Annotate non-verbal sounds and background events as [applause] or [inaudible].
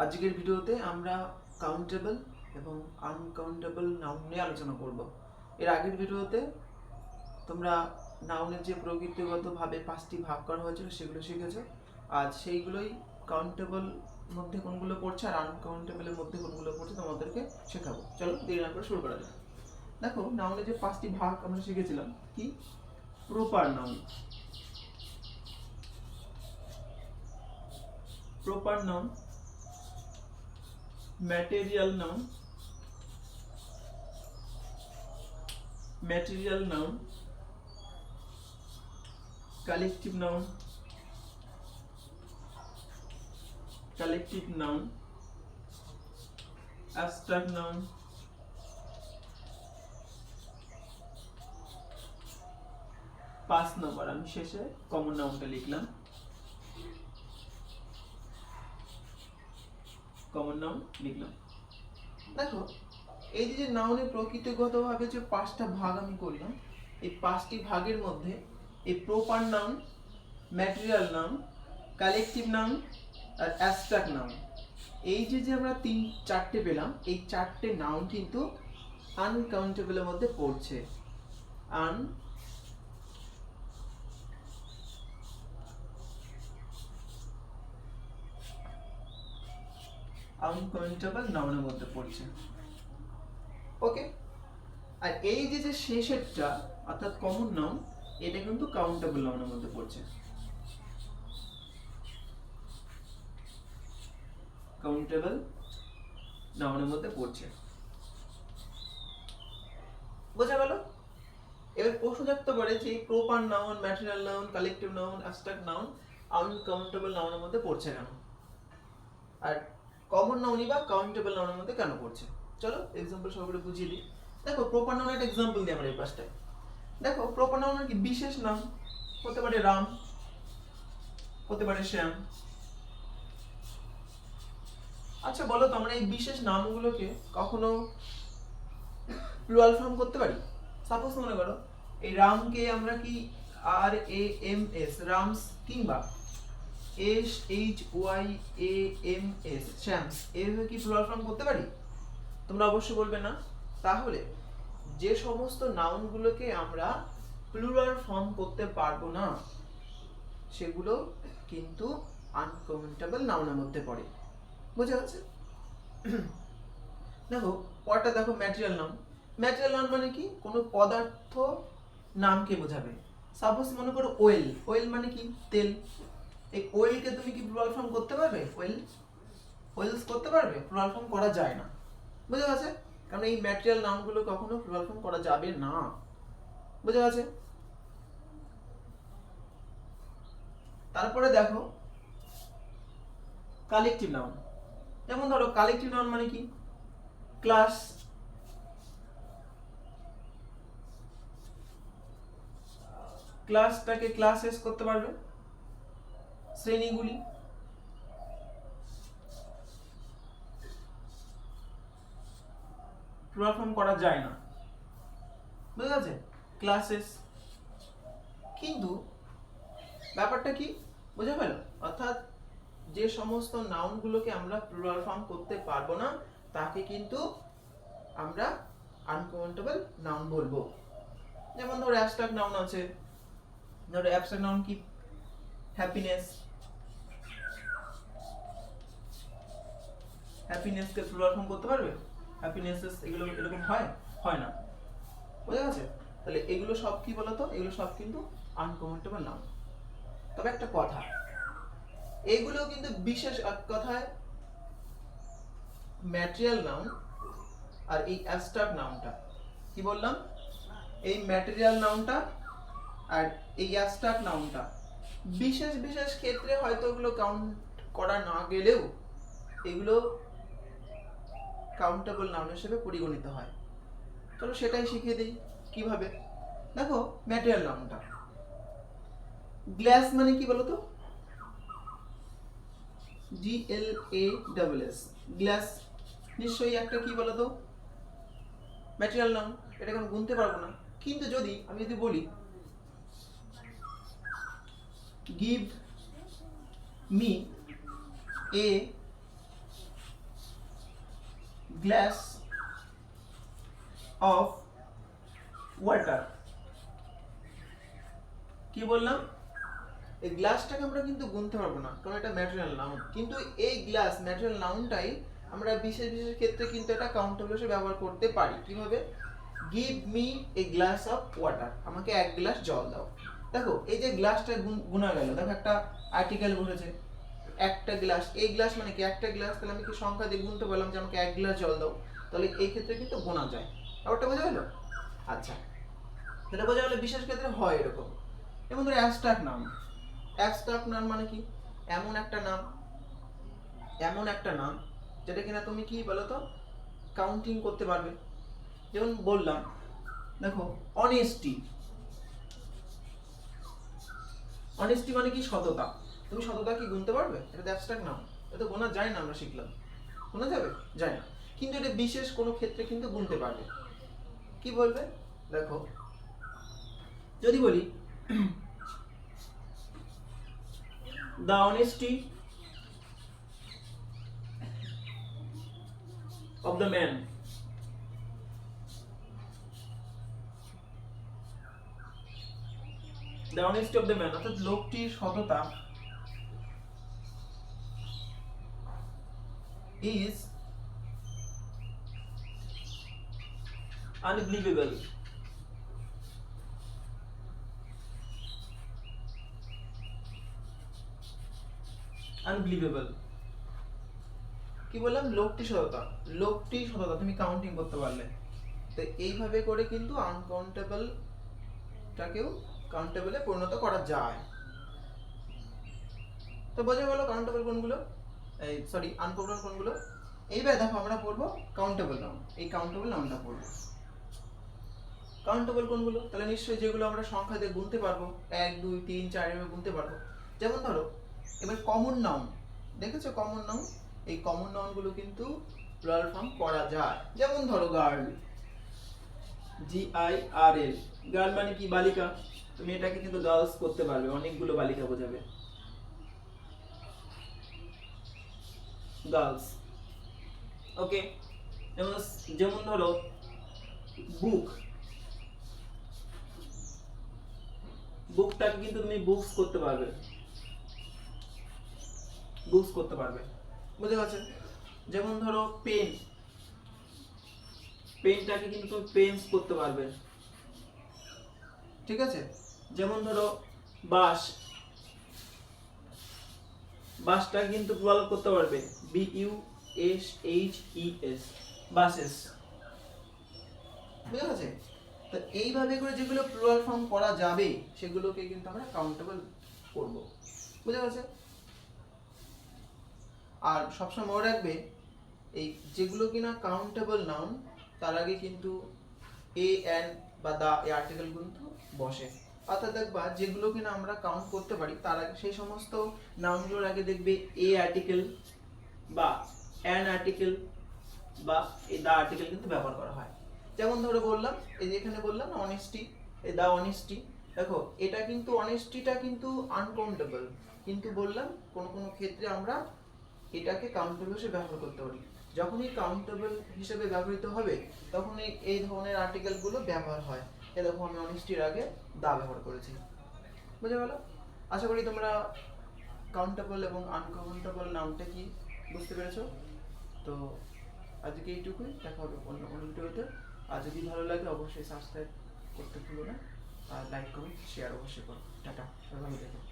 আজকের ভিডিওতে আমরা কাউন্টেবল এবং আনকাউন্টেবল নাউন নিয়ে আলোচনা করব। এর আগের ভিডিওতে তোমরা নাউনের যে প্রকৃতিগতভাবে পাঁচটি ভাগ করা হয়েছিল সেগুলো শিখেছো। আজ সেইগুলোই কাউন্টেবল মধ্যে কোনগুলো পড়ছে আর আনকাউন্টেবলের মধ্যে কোনগুলো পড়ছে তোমাদেরকে শেখাবো। চলো দেরি না করে শুরু করা যাক। দেখো নাউনের যে পাঁচটি ভাগ আমরা শিখেছিলাম, কি? Proper noun proper noun material noun material noun collective noun collective noun abstract noun পাঁচ নম্বর আমি শেষে কমন নাউনটা লিখলাম কমন নাউন লিখলাম। দেখো, এই যে নাউনের প্রকৃতিগতভাবে যে পাঁচটা ভাগ আমি করলাম, এই পাঁচটি ভাগের মধ্যে এই proper noun material noun collective noun আর অ্যাবস্ট্রাক্ট নাউন এই যে যে আমরা তিন, চারটে পেলাম, এই চারটে নাউন কিন্তু আনকাউন্টেবলের মধ্যে পড়ছে। আন আনকাউন্টেবল নাউনের মধ্যে পড়ছে। ওকে? আর এই যে যে শেষেরটা, অর্থাৎ কমন নাউন এটা কিন্তু কাউন্টেবল নাউনের মধ্যে পড়ছে। কাউন্টেবল নাউনের মধ্যে পড়ছে। বোঝা গেল? এবার প্রশ্ন থাকতে পারে যে proper noun material noun collective noun abstract noun uncountable নাউনের মধ্যে পড়ছে কেন? আর কমন নাউনই বা কাউন্টেবল নাউনের মধ্যে কেন পড়ছে? চলো এক্সাম্পল সহকারে বুঝিয়ে দিই। দেখো প্রপার নাউন একটা এক্সাম্পল দিই আমরা এই পাশটায়। দেখো প্রপার নাউন কি বিশেষ নাম? হতে পারে রাম, হতে পারে শ্যাম। আচ্ছা বলো তো আমরা এই বিশেষ নামগুলোকে কখনো প্লুরাল ফর্ম করতে পারি? সাপোজ মনে করো, এই রামকে আমরা কি আর এ এম এস রামস কিংবা S H Y A M S Shyams এইভাবে কি প্লুরাল ফর্ম করতে পারি? তোমরা অবশ্যই বলবে না। তাহলে, যে সমস্ত নাউনগুলোকে আমরা প্লুরাল ফর্ম করতে পারব না, সেগুলো কিন্তু আনকাউন্টেবল নাউনের মধ্যে পড়ে। বুঝে গেছে? [clears throat] দেখো, পরটা দেখো ম্যাটেরিয়াল নাউন ম্যাটেরিয়াল নাউন মানে কি? কোনো পদার্থ নামকে বোঝাবে। সাপোজ মনে করো ওয়েল ওয়েল মানে কি? তেল। এই ওয়েলকে তুমি কি প্লুরাল ফর্ম করতে পারবে? ওয়েল ওয়েলস করতে পারবে? প্লুরাল ফর্ম করা যায় না। বুঝে গেছে? কারণ এই ম্যাটেরিয়াল নামগুলো কখনো প্লুরাল ফর্ম করা যাবে না। বুঝে গেছে? তারপরে দেখো কালেকটিভ নাউন যেমন ধরো কালেকটিভ নাউন মানে কি? ক্লাস ক্লাসটাকে ক্লাসেস করতে পারবে। শ্রেণীগুলি। প্লুরাল ফর্ম করা যায় না। বুঝা গেছে ক্লাসেস কিন্তু ব্যাপারটা কি? বুঝে গেল? অর্থাৎ যে সমস্ত নাউনগুলোকে আমরা প্লুরাল ফর্ম করতে পারব না, তাকে কিন্তু আমরা আনকাউন্টেবল নাউন বলব। যেমন ধরো অ্যাবস্ট্রাক্ট নাউন আছে। ধরো অ্যাবস্ট্রাক্ট নাউন কি? হ্যাপিনেস হ্যাপিনেসকে প্লুরাল ফর্ম করতে পারবে? হ্যাপিনেস এগুলো এরকম হয়? হয় না। বোঝা গেছে? তাহলে এগুলো সব কি বলতো? এগুলো সব কিন্তু আনকাউন্টেবল নাউন তবে একটা কথা, এগুলো কিন্তু বিশেষ এক কথায় ম্যাটেরিয়াল নাউন আর এই অ্যাবস্ট্রাক্ট নাউনটা কি বললাম? এই ম্যাটেরিয়াল নাউনটা আর এই অ্যাবস্ট্রাক্ট নাউনটা বিশেষ বিশেষ ক্ষেত্রে হয়তো ওগুলো কাউন্ট করা না গেলেও এগুলো কাউন্টেবল নাউন হিসেবে পরিগণিত হয়। চলো সেটাই শিখিয়ে দিই, কীভাবে? দেখো ম্যাটেরিয়াল নাউনটা গ্লাস মানে কি বলতো? G L A double S glass নিশ্চয়ই একটা কি বলতো? ম্যাটেরিয়াল নাউন এটাকে আমি গুনতে পারব না। কিন্তু যদি, আমি যদি বলি give me a glass of water কি বললাম? এই গ্লাসটাকে আমরা কিন্তু গুনতে পারব না, কারণ এটা ম্যাটেরিয়াল নাউন কিন্তু এই গ্লাস ম্যাটেরিয়াল নাউনটাই আমরা বিশেষ বিশেষ ক্ষেত্রে কিন্তু এটা কাউন্টেবল হিসেবে ব্যবহার করতে পারি। কীভাবে? Give me a glass of water আমাকে এক গ্লাস জল দাও। দেখো, এই যে গ্লাসটা গুনা গেল। দেখো একটা আর্টিকেল বসেছে একটা গ্লাস, এই গ্লাস মানে কি? একটা গ্লাস তাহলে আমি কি সংখ্যা দিয়ে গুনতে পারলাম যে আমাকে এক গ্লাস জল দাও? তাহলে এই ক্ষেত্রে কিন্তু গোনা যায়। ব্যাপারটা বোঝা গেল? আচ্ছা। এটা বোঝা গেলে বিশেষ ক্ষেত্রে হয় এরকম। যেমন ধরো অ্যাবস্ট্রাক্ট নাম অ্যাবস্ট্রাক্ট নাম মানে কি? এমন একটা নাম এমন একটা নাম যেটা কিনা তুমি কি বলো তো? কাউন্টিং করতে পারবে। যেমন বললাম, দেখো অনেস্টি অনেস্টি মানে কি? সততা। তুমি সততা কি গুনতে পারবে? এটা অ্যাবস্ট্রাক্ট নাম এটা গোনা যায় না আমরা শিখলাম। গোনা যাবে? যায় না। কিন্তু এটা বিশেষ কোনো ক্ষেত্রে কিন্তু গুনতে পারবে। কি বলবে? দেখো। যদি বলি, the honesty of the man. The honesty of the man. অর্থাৎ লোকটির সততা is unbelievable. আনবিলিভেবল কি বললাম? লোকটি সততা। লোকটি সততা। তুমি কাউন্টিং করতে পারলে। তো এইভাবে করে কিন্তু আনকাউন্টেবল টাকেও কাউন্টেবলে পরিণত করা যায়। তো বোঝা গেল কাউন্টেবল কোনগুলো? এই সরি আনকাউন্টেবল কোনগুলো? এইবার দেখো আমরা পড়ব কাউন্টেবল নাউন এই কাউন্টেবল নাউনটা পড়ব কাউন্টেবল কোনগুলো? তাহলে নিশ্চয়ই যেগুলো আমরা সংখ্যা দিয়ে গুনতে পারব, এক, দুই, তিন, চার, এভাবে গুনতে পারব। যেমন ধরো, এবার কমন নাউন দেখেছ কমন নাউন এই কমন নাউনগুলো কিন্তু প্লুরাল ফর্ম করা যায়। যেমন ধরো girl G I R L girl মানে কি? বালিকা। তুমি এটাকে কিন্তু গার্লস করতে পারবে, অনেকগুলো বালিকা বোঝাবে। গার্লস ওকে যেমন যেমন ধরো বুক বুকটাকে কিন্তু তুমি বুকস করতে পারবে। বুকস করতে পারবে। বুঝতে পারছ? যেমন ধরো পেন পেনটাকে কিন্তু তুমি পেন্স করতে পারবে। ঠিক আছে? যেমন ধরো বাস বাসটা কিন্তু প্লুরাল করতে পারবে। B U S H E S buses বুঝতে পারছে তো এইভাবে করে যেগুলো প্লুরাল ফর্ম করা যাবে, সেগুলোকে কিন্তু আমরা কাউন্টেবল করব। বুঝতে পারছে আর সবসময় মনে রাখবে, এই যেগুলো কিনা কাউন্টেবল নাউন তার আগে কিন্তু এ এন বা দা এই আর্টিকেল কিন্তু বসে। অর্থাৎ দেখবা যেগুলো কিনা আমরা কাউন্ট করতে পারি, তার আগে সেই সমস্ত নাউনগুলোর আগে দেখবে এ আর্টিকেল বা অ্যান আর্টিকেল বা এই দা আর্টিকেল কিন্তু ব্যবহার করা হয়। যেমন ধরে বললাম, এই যে এখানে বললাম না অনেস্টি এই দা অনেস্টি দেখো, এটা কিন্তু অনেস্টিটা কিন্তু আনকাউন্টেবল কিন্তু বললাম কোন কোন ক্ষেত্রে আমরা এটাকে কাউন্টেবল হিসেবে ব্যবহার করতে পারি। যখনই কাউন্টেবল হিসেবে ব্যবহৃত হবে, তখনই এই ধরনের আর্টিকেলগুলো ব্যবহার হয়। এরকম আমি অনেস্টির আগে দা ব্যবহার করেছি। বুঝে গেল? আশা করি তোমরা কাউন্টেবল এবং আনকাউন্টেবল নামটা কি বুঝতে পেরেছ? তো আজকে এইটুকুই, দেখা হবে অন্য অন্য ভিডিওতে। আর যদি ভালো লাগে, অবশ্যই সাবস্ক্রাইব করতে ভুলো না। আর লাইক করুন শেয়ার অবশ্যই করুন টাটা, সবাই থেকো।